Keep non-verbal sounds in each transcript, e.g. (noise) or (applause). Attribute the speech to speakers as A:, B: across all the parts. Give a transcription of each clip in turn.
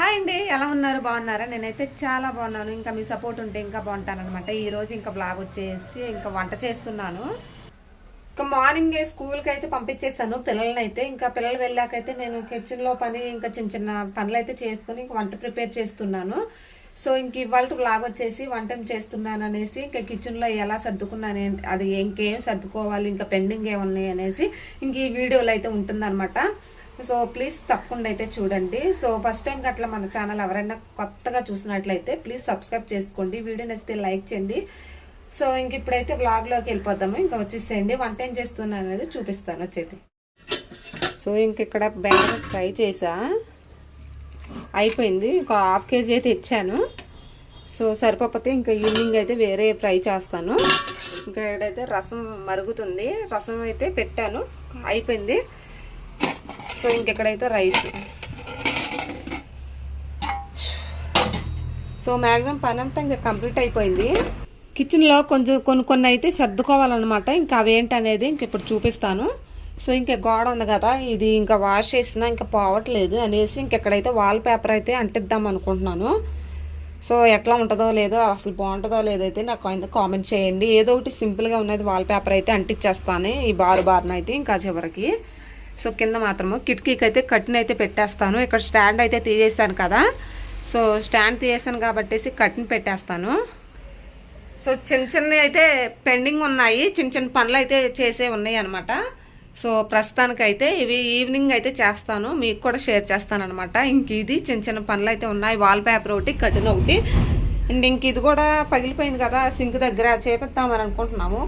A: Hi అండి ఎలా ఉన్నారు? బాగున్నారా? నేనైతే చాలా బాగున్నాను. ఇంకా మీ సపోర్ట్ ఉంటే ఇంకా బాగుంటాను అనమాట ఈరోజు ఇంకా బ్లాగ్ వచ్చేసి ఇంకా వంట చేస్తున్నాను. ఇంకా మార్నింగ్ స్కూల్కి అయితే పంపించేస్తాను పిల్లల్ని అయితే ఇంకా పిల్లలు వెళ్ళాకైతే నేను కిచెన్లో పని ఇంకా చిన్న చిన్న పనులు అయితే చేసుకుని ఇంకా వంట ప్రిపేర్ చేస్తున్నాను. సో ఇంక ఇవాళ బ్లాగ్ వచ్చేసి వంట ఏం చేస్తున్నాను అనేసి ఇంకా కిచెన్లో ఎలా సర్దుకున్నాను అది ఇంకేం సర్దుకోవాలి ఇంకా పెండింగ్ ఏమున్నాయి అనేసి ఇంక ఈ వీడియోలో అయితే ఉంటుందన్నమాట. సో ప్లీజ్ తప్పకుండా అయితే చూడండి. సో ఫస్ట్ టైం అట్లా మన ఛానల్ ఎవరైనా కొత్తగా చూసినట్లయితే ప్లీజ్ సబ్స్క్రైబ్ చేసుకోండి. వీడియో నచ్చితే లైక్ చేయండి. సో ఇంక ఇప్పుడైతే బ్లాగ్లోకి వెళ్ళిపోతాము ఇంకా వచ్చేసేయండి. వంట ఏం చేస్తున్నాను అనేది చూపిస్తాను. వచ్చేది సో ఇంక ఇక్కడ బ్యాగ్ ఫ్రై చేసా. అయిపోయింది. ఒక హాఫ్ కేజీ అయితే ఇచ్చాను. సో సరిపోతే ఇంకా ఈవినింగ్ అయితే వేరే ఫ్రై చేస్తాను. ఇంకా ఇక్కడైతే రసం మరుగుతుంది. రసం అయితే పెట్టాను. అయిపోయింది. సో ఇంకెక్కడైతే రైస్? సో మ్యాక్సిమం పని అంతా ఇంకా కంప్లీట్ అయిపోయింది. కిచెన్లో కొంచెం కొన్ని కొన్ని అయితే సర్దుకోవాలన్నమాట. ఇంకా అవేంటి అనేది ఇంక ఇప్పుడు చూపిస్తాను. సో ఇంకా గోడ ఉంది కదా ఇది ఇంకా వాష్ చేసినా ఇంకా పోవట్లేదు అనేసి ఇంకెక్కడైతే వాల్ పేపర్ అయితే అంటిద్దాం అనుకుంటున్నాను. సో ఎట్లా ఉంటుందో లేదో అసలు బాగుంటుందో లేదో అయితే నాకు కామెంట్ చేయండి. ఏదో ఒకటి సింపుల్గా ఉన్నది వాల్ పేపర్ అయితే అంటించేస్తాను ఈ బారు బారునైతే ఇంకా చివరికి. సో కింద మాత్రము కిటికీకి అయితే కట్టిన అయితే పెట్టేస్తాను. ఇక్కడ స్టాండ్ అయితే తీసేసాను కదా. సో స్టాండ్ తీసేసాను కాబట్టేసి కట్టిన పెట్టేస్తాను. సో చిన్న చిన్న అయితే పెండింగ్ ఉన్నాయి. చిన్న చిన్న పనులు అయితే చేసే ఉన్నాయి అనమాట సో ప్రస్తుతానికైతే ఇవి ఈవినింగ్ అయితే చేస్తాను. మీకు కూడా షేర్ చేస్తాను అనమాట ఇంక ఇది చిన్న చిన్న పనులు అయితే ఉన్నాయి. వాల్ పేపర్ ఒకటి కట్టిన ఒకటి. అండ్ ఇంక ఇది కూడా పగిలిపోయింది కదా సింక్ దగ్గర చేపిద్దామని అనుకుంటున్నాము.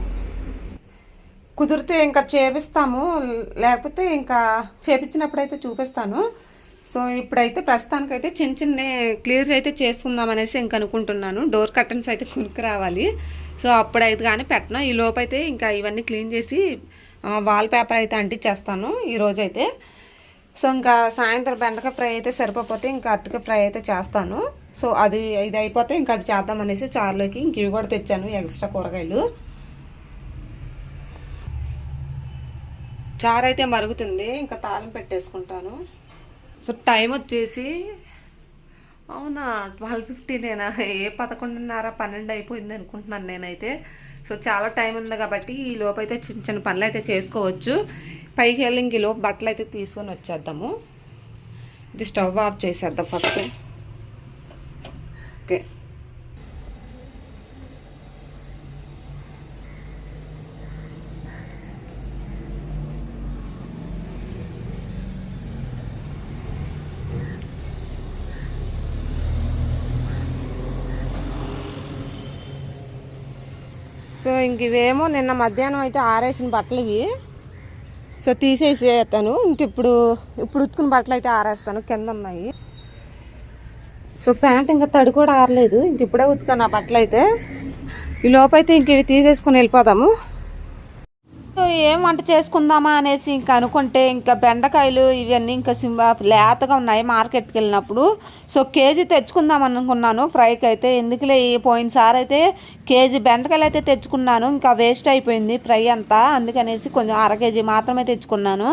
A: కుదిరితే ఇంకా చేపిస్తాము లేకపోతే ఇంకా చేపించినప్పుడు అయితే చూపిస్తాను. సో ఇప్పుడైతే ప్రస్తుతానికైతే చిన్న చిన్న క్లియర్ అయితే చేసుకుందాం అనేసి ఇంక అనుకుంటున్నాను. డోర్ కర్టన్స్ అయితే కొనుక్కు రావాలి సో అప్పుడైతే కానీ పెట్టను. ఈ లోపైతే అయితే ఇంకా ఇవన్నీ క్లీన్ చేసి వాల్ పేపర్ అయితే అంటించేస్తాను ఈరోజైతే సో ఇంకా సాయంత్రం బెండకాయ ఫ్రై అయితే సరిపోతే ఇంకా అట్టుక ఫ్రై అయితే చేస్తాను. సో అది ఇది అయిపోతే ఇంకా అది చేద్దాం అనేసి చారులోకి ఇంక ఇవి కూడా తెచ్చాను ఎక్స్ట్రా కూరగాయలు. చారు అయితే మరుగుతుంది ఇంకా తాళం పెట్టేసుకుంటాను. సో టైం వచ్చేసి అవునా ట్వెల్వ్ ఫిఫ్టీనేనా? ఏ పదకొండున్నర పన్నెండు అయిపోయింది అనుకుంటున్నాను నేనైతే. సో చాలా టైం ఉంది కాబట్టి ఈ లోపు అయితే చిన్న చిన్న పనులు అయితే చేసుకోవచ్చు. పైకి వెళ్ళి ఇంక ఈ లోపు బట్టలు అయితే తీసుకొని వచ్చేద్దాము. ఇది స్టవ్ ఆఫ్ చేసేద్దాం ఫస్ట్ ఓకే సో ఇంక ఇవేమో నిన్న మధ్యాహ్నం అయితే ఆరేసిన బట్టలు ఇవి. సో తీసేసేస్తాను ఇంక ఇప్పుడు ఇప్పుడు ఉతుకున్న బట్టలు అయితే ఆరేస్తాను. కింద ఉన్నాయి. సో ప్యాంట్ ఇంకా తడి కూడా ఆరలేదు. ఇంక ఇప్పుడే ఉతుకాను ఆ బట్టలు అయితే. ఈ లోపైతే ఇంక ఇవి తీసేసుకొని వెళ్ళిపోదాము. ఏం వంట చేసుకుందామా అనేసి ఇంకా అనుకుంటే ఇంకా బెండకాయలు ఇవన్నీ ఇంకా సింబా లేతగా ఉన్నాయి మార్కెట్కి వెళ్ళినప్పుడు. సో కేజీ తెచ్చుకుందాం అనుకున్నాను ఫ్రైకి అయితే. ఎందుకులే ఈ పోయినసారి అయితే కేజీ బెండకాయలు అయితే తెచ్చుకున్నాను. ఇంకా వేస్ట్ అయిపోయింది ఫ్రై అంతా. అందుకనేసి కొంచెం అర కేజీ మాత్రమే తెచ్చుకున్నాను.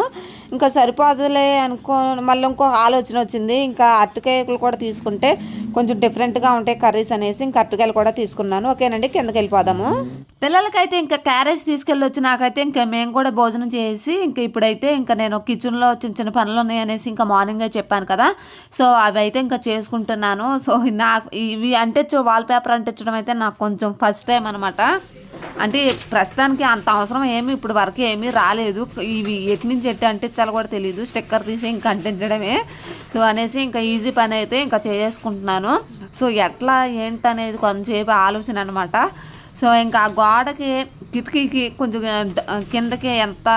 A: ఇంకా సరిపోదులే అనుకో మళ్ళీ ఇంకో ఆలోచన వచ్చింది. ఇంకా అరటికాయలు కూడా తీసుకుంటే కొంచెం డిఫరెంట్గా ఉంటాయి కర్రీస్ అనేసి ఇంకా అరటికాయలు కూడా తీసుకున్నాను. ఓకేనండి కిందకి వెళ్ళిపోదాము. పిల్లలకైతే ఇంకా క్యారేజ్ తీసుకెళ్ళొచ్చు నాకైతే. ఇంకా ఇంకా మేము కూడా భోజనం చేసి ఇంకా ఇప్పుడైతే ఇంకా నేను కిచెన్లో చిన్న చిన్న పనులు ఉన్నాయి అనేసి ఇంకా మార్నింగే చెప్పాను కదా. సో అవి అయితే ఇంకా చేసుకుంటున్నాను. సో నాకు ఇవి అంటించు వాల్ పేపర్ అంటించడం అయితే నాకు కొంచెం ఫస్ట్ టైం అనమాట అంటే ప్రస్తుతానికి అంత అవసరం ఏమి ఇప్పుడు వరకు ఏమీ రాలేదు. ఇవి ఎటు నుంచి ఎట్టి అంటించాలో కూడా తెలియదు స్టిక్కర్ తీసి ఇంకా అంటించడమే. సో అనేసి ఇంకా ఈజీ పని అయితే ఇంకా చేసుకుంటున్నాను. సో ఎట్లా ఏంటనేది కొంచెంసేపు ఆలోచన అనమాట సో ఇంకా ఆ గోడకి కిటికీకి కొంచెం కిందకి ఎంత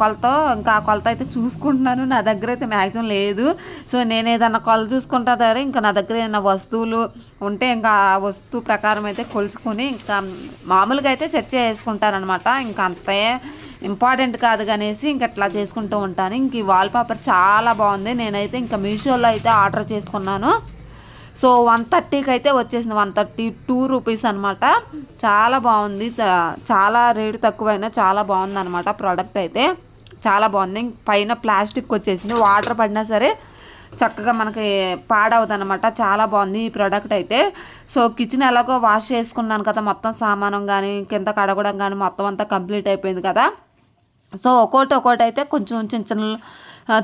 A: కొలత ఇంకా ఆ కొలత అయితే చూసుకుంటున్నాను. నా దగ్గర అయితే మ్యాక్సిమం లేదు. సో నేను ఏదన్నా కొలత చూసుకుంటా దగ్గర ఇంకా నా దగ్గర ఏదైనా వస్తువులు ఉంటే ఇంకా ఆ వస్తువు ప్రకారం అయితే కొలుచుకొని ఇంకా మామూలుగా అయితే చర్చ చేసుకుంటానమాట ఇంకా అంతే ఇంపార్టెంట్ కాదు కనేసి ఇంక అట్లా చేసుకుంటూ ఉంటాను. ఇంక ఈ వాల్ పేపర్ చాలా బాగుంది. నేనైతే ఇంకా మీషోలో అయితే ఆర్డర్ చేసుకున్నాను. సో వన్ థర్టీకి అయితే వచ్చేసింది. వన్ థర్టీ టూ రూపీస్ అనమాట చాలా బాగుంది. చాలా రేటు తక్కువైనా చాలా బాగుంది అనమాట ప్రోడక్ట్ అయితే. చాలా బాగుంది. పైన ప్లాస్టిక్ వచ్చేసింది. వాటర్ పడినా సరే చక్కగా మనకి పాడవదు అనమాట చాలా బాగుంది ఈ ప్రోడక్ట్ అయితే. సో కిచెన్ ఎలాగో వాష్ చేసుకున్నాను కదా మొత్తం సామానం కానీ కింద కడగడం కానీ మొత్తం అంతా కంప్లీట్ అయిపోయింది కదా. సో ఒక్కోటి ఒక్కోటి అయితే కొంచెం చిన్న చిన్న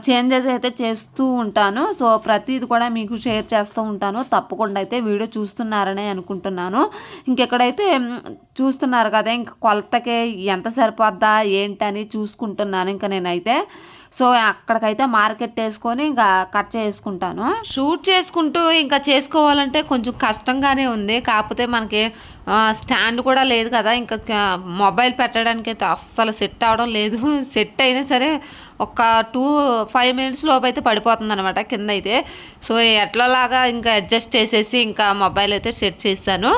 A: చేంజెస్ అయితే చేస్తూ ఉంటాను. సో ప్రతిది కూడా మీకు షేర్ చేస్తూ ఉంటాను. తప్పకుండా అయితే వీడియో చూస్తున్నారనే అనుకుంటున్నాను. ఇంకెక్కడైతే చూస్తున్నారు కదా ఇంక కొలతకే ఎంత సరిపోద్దా ఏంటని చూసుకుంటున్నాను ఇంకా నేనైతే. సో అక్కడికైతే మార్కెట్ వేసుకొని ఇంకా కట్ చేసుకుంటాను. షూట్ చేసుకుంటూ ఇంకా చేసుకోవాలంటే కొంచెం కష్టంగానే ఉంది. కాకపోతే మనకి స్టాండ్ కూడా లేదు కదా ఇంకా మొబైల్ పెట్టడానికి అయితే అస్సలు సెట్ అవడం లేదు. (laughs) సెట్ అయినా సరే ఒక టూ ఫైవ్ మినిట్స్ లోపు అయితే పడిపోతుంది అనమాట కింద అయితే సో ఎట్లాలాగా ఇంకా అడ్జస్ట్ చేసేసి ఇంకా మొబైల్ అయితే సెట్ చేశాను.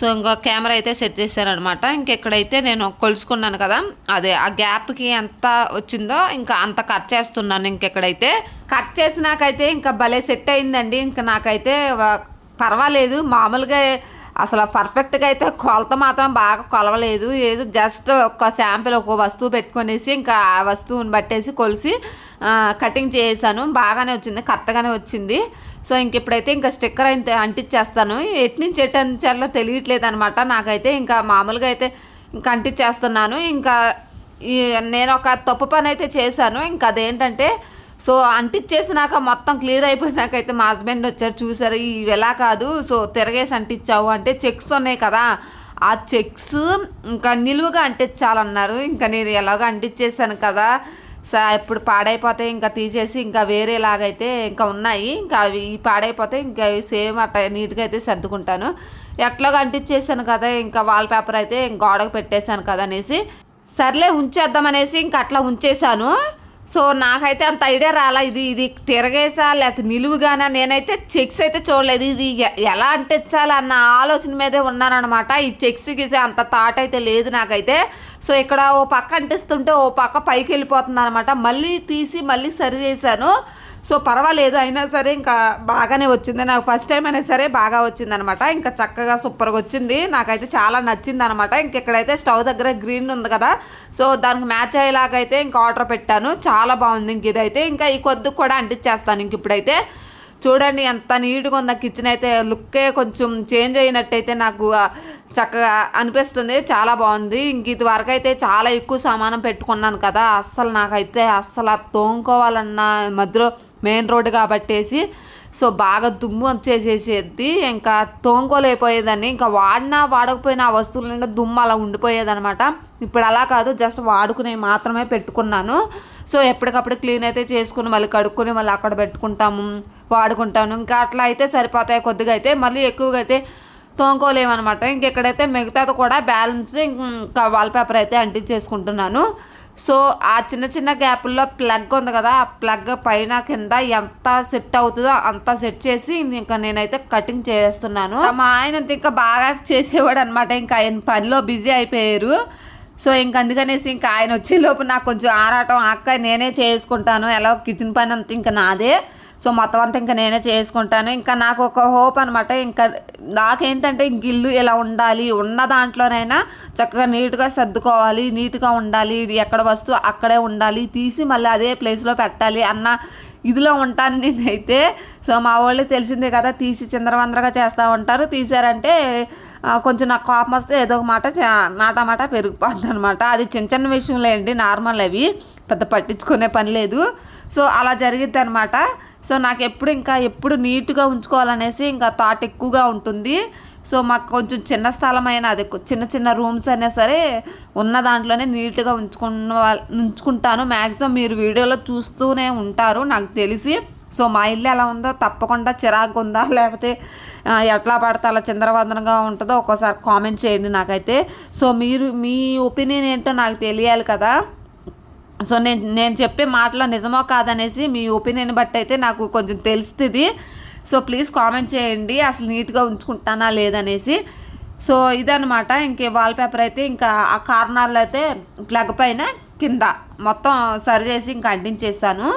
A: సో ఇంకా కెమెరా అయితే సెట్ చేశాను అనమాట ఇంకెక్కడైతే నేను కొలుసుకున్నాను కదా. అదే ఆ గ్యాప్కి ఎంత వచ్చిందో ఇంకా అంత కట్ చేస్తున్నాను ఇంకెక్కడైతే కట్ చేసినాకైతే ఇంకా భలే సెట్ అయిందండి. ఇంకా నాకైతే వ- పర్వాలేదు. మామూలుగా అసలు పర్ఫెక్ట్గా అయితే కొలత మాత్రం బాగా కొలవలేదు. ఏదో జస్ట్ ఒక శాంపిల్ ఒక వస్తువు పెట్టుకునేసి ఇంకా ఆ వస్తువుని బట్టేసి కొలిసి కటింగ్ చేసాను. బాగానే వచ్చింది కరెక్ట్గానే వచ్చింది. సో ఇంక ఇప్పుడైతే ఇంకా స్టిక్కర్ అయితే అంటించేస్తాను ఎటు నుంచి ఎటు తెలియట్లేదు అనమాట నాకైతే ఇంకా మామూలుగా అయితే ఇంకా అంటించేస్తున్నాను ఇంకా నేను ఒక తప్పు పని అయితే చేశాను. ఇంకా అదేంటంటే సో అంటించేసినాక మొత్తం క్లియర్ అయిపోయినాక అయితే మా హస్బెండ్ వచ్చారు చూసారు ఇవి ఎలా కాదు సో తిరగేసి అంటించావు అంటే చెక్స్ ఉన్నాయి కదా ఆ చెక్స్ ఇంకా నిలువుగా అంటించాలన్నారు. ఇంకా నేను ఎలాగో అంటించేసాను కదా సో ఇప్పుడు పాడైపోతే ఇంకా తీసేసి ఇంకా వేరేలాగైతే ఇంకా ఉన్నాయి. ఇంకా అవి పాడైపోతే ఇంకా సేమ్ అట్ట నీట్గా అయితే సర్దుకుంటాను. ఎట్లాగో అంటించేసాను కదా ఇంకా వాల్ పేపర్ అయితే గోడకు పెట్టేశాను కదా అనేసి సర్లే ఉంచేద్దామనేసి ఇంకా అట్లా ఉంచేశాను. సో నాకైతే అంత ఐడియా రాలా. ఇది ఇది తిరగేసా లేకపోతే నిలువుగానా? నేనైతే చెక్స్ అయితే చూడలేదు. ఇది ఎలా అంటించాలి అన్న ఆలోచన మీదే ఉన్నానన్నమాట. ఈ చెక్స్ గీసే అంత థాట్ అయితే లేదు నాకైతే. సో ఇక్కడ ఓ పక్క అంటిస్తుంటే ఓ పక్క పైకి వెళ్ళిపోతుంది అనమాట మళ్ళీ తీసి మళ్ళీ సరి చేశాను. సో పర్వాలేదు అయినా సరే ఇంకా బాగానే వచ్చింది. నాకు ఫస్ట్ టైం అయినా సరే బాగా వచ్చింది అనమాట ఇంకా చక్కగా సూపర్గా వచ్చింది. నాకైతే చాలా నచ్చింది అనమాట ఇంక ఇక్కడైతే స్టవ్ దగ్గర గ్రీన్ ఉంది కదా. సో దానికి మ్యాచ్ అయ్యేలాగైతే ఇంకా ఆర్డర్ పెట్టాను. చాలా బాగుంది ఇంక ఇదైతే. ఇంకా ఈ కొద్ది కూడా అంటించేస్తాను ఇంక ఇప్పుడైతే. చూడండి ఎంత నీట్గా ఉందో. కిచెన్ అయితే లుక్కే కొంచెం చేంజ్ అయినట్టయితే నాకు చక్కగా అనిపిస్తుంది. చాలా బాగుంది. ఇంక ఇది వరకు అయితే చాలా ఎక్కువ సామానం పెట్టుకున్నాను కదా. అస్సలు నాకైతే అస్సలు తోముకోవాలన్న మధ్యలో మెయిన్ రోడ్ కాబట్టేసి సో బాగా దుమ్ము వచ్చేసేసేది. ఇంకా తోముకోలేకపోయేదాన్ని. ఇంకా వాడినా వాడకపోయినా ఆ వస్తువుల నిండా దుమ్ము అలా ఉండిపోయేదనమాట ఇప్పుడు అలా కాదు. జస్ట్ వాడుకునే మాత్రమే పెట్టుకున్నాను. సో ఎప్పటికప్పుడు క్లీన్ అయితే చేసుకుని మళ్ళీ కడుక్కొని మళ్ళీ అక్కడ పెట్టుకుంటాము వాడుకుంటాను. ఇంకా అట్లా అయితే సరిపోతాయి కొద్దిగా అయితే. మళ్ళీ ఎక్కువగా అయితే తోముకోలేమన్నమాట. ఇంకెక్కడైతే మిగతాది కూడా బ్యాలెన్స్ ఇంకా వాల్ పేపర్ అయితే అంటించేసుకుంటున్నాను. సో ఆ చిన్న చిన్న గ్యాపుల్లో ప్లగ్ ఉంది కదా ఆ ప్లగ్ పైన కింద ఎంత సెట్ అవుతుందో అంత సెట్ చేసి ఇంకా నేనైతే కటింగ్ చేస్తున్నాను. మా ఆయన ఇంకా బాగా చేసేవాడు అనమాట ఇంకా ఆయన పనిలో బిజీ అయిపోయారు. సో ఇంక అందుకనేసి ఇంకా ఆయన వచ్చేలోపు నాకు కొంచెం ఆరాటం అక్క నేనే చేసుకుంటాను. ఎలా కిచెన్ పని అంతా ఇంకా నాదే. సో మొత్తం అంతా ఇంకా నేనే చేసుకుంటాను. ఇంకా నాకు ఒక హోప్ అనమాట ఇంకా నాకేంటంటే ఇంక ఇల్లు ఇలా ఉండాలి ఉన్న దాంట్లోనైనా చక్కగా నీట్గా సర్దుకోవాలి నీట్గా ఉండాలి ఎక్కడ వస్తువు అక్కడే ఉండాలి తీసి మళ్ళీ అదే ప్లేస్లో పెట్టాలి అన్న ఇదిలో ఉంటాను నేనైతే. సో మా వాళ్ళు తెలిసిందే కదా తీసి చిందరవందరగా చేస్తూ ఉంటారు. తీసారంటే కొంచెం నాకు కోపం వస్తే ఏదో ఒక మాట మాట మాట పెరిగిపోద్ది అనమాట అది చిన్న చిన్న విషయంలో ఏంటి నార్మల్ అవి. పెద్ద పట్టించుకునే పని లేదు. సో అలా జరిగిద్ది అనమాట సో నాకు ఎప్పుడు ఇంకా ఎప్పుడు నీట్గా ఉంచుకోవాలనేసి ఇంకా థాట్ ఎక్కువగా ఉంటుంది. సో మాకు కొంచెం చిన్న స్థలమైన అది చిన్న చిన్న రూమ్స్ అయినా సరే ఉన్న దాంట్లోనే నీట్గా ఉంచుకున్న ఉంచుకుంటాను. మ్యాక్సిమం మీరు వీడియోలో చూస్తూనే ఉంటారు నాకు తెలిసి. సో మా ఇల్లు ఎలా ఉందో తప్పకుండా చిరాకు ఉందా లేకపోతే ఎట్లా పడితే అలా చిందరవందనగా ఉంటుందో ఒక్కోసారి కామెంట్ చేయండి నాకైతే. సో మీరు మీ ఒపీనియన్ ఏంటో నాకు తెలియాలి కదా. సో నేను నేను చెప్పే మాటలో నిజమో కాదనేసి మీ ఒపీనియన్ బట్టి అయితే నాకు కొంచెం తెలుస్తుంది. సో ప్లీజ్ కామెంట్ చేయండి. అసలు నీట్గా ఉంచుకుంటానా లేదనేసి. సో ఇదనమాట ఇంకే వాల్ పేపర్ అయితే ఇంకా ఆ కార్నర్లో అయితే ప్లగ్ పైన కింద మొత్తం సరి చేసి ఇంకా అంటించేస్తాను.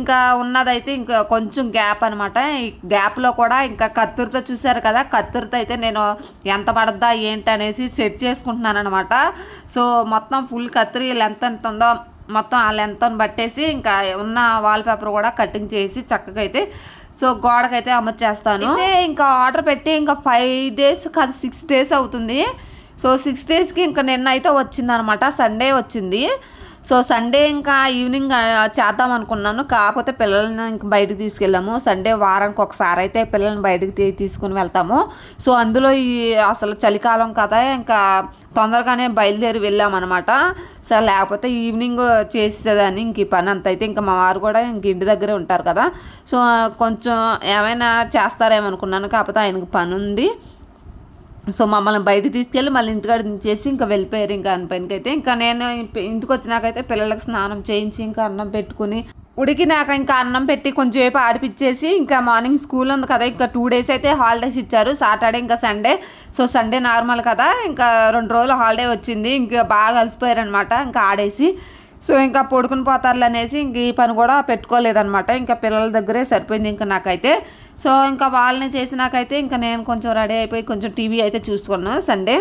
A: ఇంకా ఉన్నదైతే ఇంకా కొంచెం గ్యాప్ అనమాట ఈ గ్యాప్లో కూడా ఇంకా కత్తిరితో చూసారు కదా కత్తిరితో అయితే నేను ఎంత పడద్దా ఏంటి అనేసి సెట్ చేసుకుంటున్నాను అనమాట సో మొత్తం ఫుల్ కత్తిరి లెంత్ ఎంత ఉందో
B: మొత్తం ఆ లెంత్ బట్టేసి ఇంకా ఉన్న వాల్ పేపర్ కూడా కటింగ్ చేసి చక్కగా అయితే సో గోడకైతే అమర్చేస్తాను. ఇంకా ఆర్డర్ పెట్టి ఇంకా ఫైవ్ డేస్ కాదు సిక్స్ డేస్ అవుతుంది. సో సిక్స్ డేస్కి ఇంకా నిన్న అయితే వచ్చింది అనమాట సండే వచ్చింది. సో సండే ఇంకా ఈవినింగ్ చేద్దాం అనుకున్నాను. కాకపోతే పిల్లల్ని ఇంక బయటకు తీసుకెళ్ళాము. సండే వారానికి ఒకసారి అయితే పిల్లల్ని బయటకు తీ- తీసుకుని వెళ్తాము. సో అందులో ఈ అసలు చలికాలం కదా ఇంకా తొందరగానే బయలుదేరి వెళ్ళామన్నమాట సో లేకపోతే ఈవినింగ్ చేసేదాన్ని ఇంక ఈ పని అంత అయితే ఇంకా మా వారు కూడా ఇంక ఇంటి దగ్గరే ఉంటారు కదా. సో కొంచెం ఏమైనా చేస్తారేమో అనుకున్నాను కాకపోతే ఆయనకు పని ఉంది సో మమ్మల్ని బయట తీసుకెళ్ళి మళ్ళీ ఇంటికాడ చేసి ఇంకా వెళ్ళిపోయారు ఇంకా అని పనికి అయితే ఇంకా నేను ఇంటికి వచ్చినాకైతే పిల్లలకి స్నానం చేయించి ఇంకా అన్నం పెట్టుకుని ఉడికినాక ఇంకా అన్నం పెట్టి కొంచెంసేపు ఆడిపిచ్చేసి ఇంకా మార్నింగ్ స్కూల్ ఉంది కదా ఇంకా టూ డేస్ అయితే హాలిడేస్ ఇచ్చారు. సాటర్డే ఇంకా సండే. సో సండే నార్మల్ కదా ఇంకా రెండు రోజులు హాలిడే వచ్చింది. ఇంకా బాగా కలిసిపోయారు అనమాట ఇంకా ఆడేసి సో ఇంకా పడుకుని పోతారులు అనేసి ఇంక ఈ పని కూడా పెట్టుకోలేదనమాట ఇంకా పిల్లల దగ్గరే సరిపోయింది ఇంకా నాకైతే. సో ఇంకా వాళ్ళని చేసినాకైతే ఇంకా నేను కొంచెం రెడీ అయిపోయి కొంచెం టీవీ అయితే చూసుకున్నాను సండే.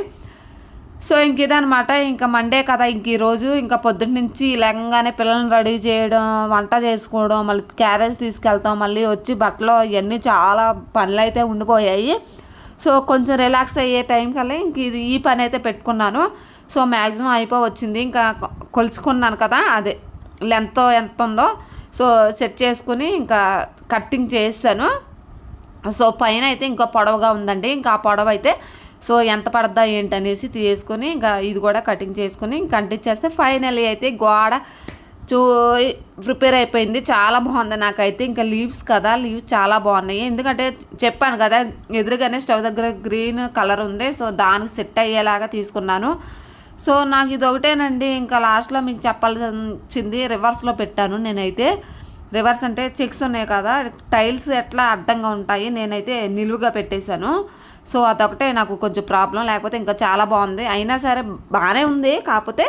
B: సో ఇంక ఇదనమాట ఇంకా మండే కదా ఇంక ఈరోజు ఇంకా పొద్దున్న నుంచి లేకంగానే పిల్లల్ని రెడీ చేయడం వంట చేసుకోవడం మళ్ళీ క్యారేజ్ తీసుకెళ్తాం మళ్ళీ వచ్చి బట్టలు ఇవన్నీ చాలా పనులు అయితే ఉండిపోయాయి. సో కొంచెం రిలాక్స్ అయ్యే టైం కల్లా ఇంక ఇది ఈ పని అయితే పెట్టుకున్నాను. సో మ్యాక్సిమం అయిపో వచ్చింది. ఇంకా కొలుచుకున్నాను కదా అదే. లెంత్ ఎంత ఉందో సో సెట్ చేసుకుని ఇంకా కట్టింగ్ చేస్తాను సో పైన అయితే ఇంకా పొడవుగా ఉందండి. ఇంకా ఆ పొడవు అయితే సో ఎంత పడద్దా ఏంటనేసి తీసుకుని ఇంకా ఇది కూడా కటింగ్ చేసుకుని ఇంకా అంటించేస్తే ఫైనల్లీ అయితే గోడ చూ ప్రిపేర్ అయిపోయింది. చాలా బాగుంది నాకైతే. ఇంకా లీవ్స్ కదా లీవ్స్ చాలా బాగున్నాయి. ఎందుకంటే చెప్పాను కదా ఎదురుగానే స్టవ్ దగ్గర గ్రీన్ కలర్ ఉంది. సో దానికి సెట్ అయ్యేలాగా తీసుకున్నాను. సో నాకు ఇది ఒకటేనండి. ఇంకా లాస్ట్లో మీకు చెప్పాల్సింది రివర్స్లో పెట్టాను నేనైతే. రివర్స్ అంటే చెక్స్ ఉన్నాయి కదా టైల్స్ ఎట్లా అడ్డంగా ఉంటాయి నేనైతే నిలువుగా పెట్టేశాను. సో అదొకటే నాకు కొంచెం ప్రాబ్లం లేకపోతే ఇంకా చాలా బాగుంది. అయినా సరే బాగానే ఉంది కాకపోతే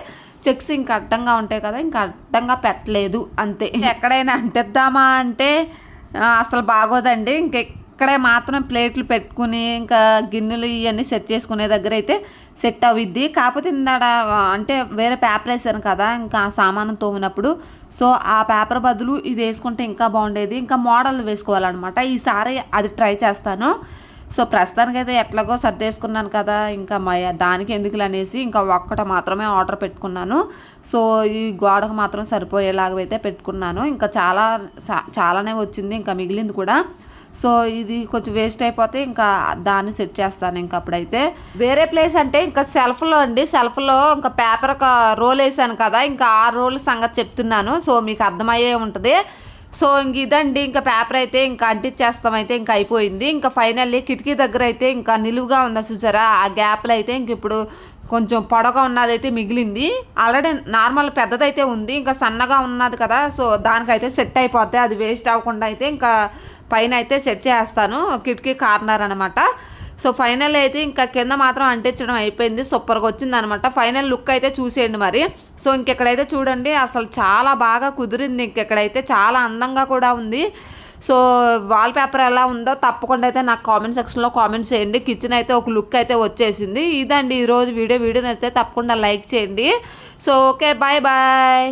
B: చెక్స్ ఇంకా అడ్డంగా ఉంటాయి కదా ఇంకా అడ్డంగా పెట్టలేదు అంతే. ఎక్కడైనా అంటిద్దామా అంటే అసలు బాగోదండి. ఇక్కడే మాత్రం ప్లేట్లు పెట్టుకుని ఇంకా గిన్నెలు ఇవన్నీ సెట్ చేసుకునే దగ్గర అయితే సెట్ అవిద్ది కాకపోతే ఇందాడ అంటే వేరే పేపర్ వేసాను కదా ఇంకా ఆ సామాను తోమినప్పుడు. సో ఆ పేపర్ బదులు ఇది వేసుకుంటే ఇంకా బాగుండేది. ఇంకా మోడల్ వేసుకోవాలన్నమాట. ఈసారి అది ట్రై చేస్తాను. సో ప్రస్తుతానికైతే ఎట్లాగో సర్దేసుకున్నాను కదా ఇంకా మా దానికి ఎందుకులు అనేసి ఇంకా ఒక్కట మాత్రమే ఆర్డర్ పెట్టుకున్నాను. సో ఈ గోడకు మాత్రం సరిపోయేలాగా అయితే పెట్టుకున్నాను. ఇంకా చాలా చాలానే వచ్చింది ఇంకా మిగిలింది కూడా. సో ఇది కొంచెం వేస్ట్ అయిపోతే ఇంకా దాన్ని సెట్ చేస్తాను ఇంకా అప్పుడైతే. వేరే ప్లేస్ అంటే ఇంకా సెల్ఫ్లో అండి సెల్ఫ్లో ఇంకా పేపర్ ఒక రోల్ వేసాను కదా ఇంకా ఆ రోల్ సంగతి చెప్తున్నాను సో మీకు అర్థమయ్యే ఉంటుంది. సో ఇంక ఇదండి ఇంకా పేపర్ అయితే ఇంకా అంటించేస్తాం అయితే ఇంకా అయిపోయింది. ఇంకా ఫైనల్లీ కిటికీ దగ్గర అయితే ఇంకా నిలువుగా ఉందా చూసారా? ఆ గ్యాప్లో అయితే ఇంక ఇప్పుడు కొంచెం పొడగా ఉన్నదైతే మిగిలింది. ఆల్రెడీ నార్మల్ పెద్దదైతే ఉంది. ఇంకా సన్నగా ఉన్నది కదా సో దానికైతే సెట్ అయిపోద్ది. అది వేస్ట్ అవ్వకుండా అయితే ఇంకా పైన అయితే సెట్ చేస్తాను. కిటికీ కార్నర్ అనమాట సో ఫైనల్ అయితే ఇంకా కింద మాత్రం అంటించడం అయిపోయింది. సూపర్గా వచ్చింది అనమాట ఫైనల్ లుక్ అయితే చూసేయండి మరి. సో ఇంకెక్కడైతే చూడండి అసలు చాలా బాగా కుదిరింది. ఇంకెక్కడైతే చాలా అందంగా కూడా ఉంది. సో వాల్ పేపర్ ఎలా ఉందో తప్పకుండా అయితే నాకు కామెంట్ సెక్షన్లో కామెంట్ చేయండి. కిచెన్ అయితే ఒక లుక్ అయితే వచ్చేసింది. ఇదండి ఈరోజు వీడియో. వీడియోని అయితే తప్పకుండా లైక్ చేయండి. So okay bye bye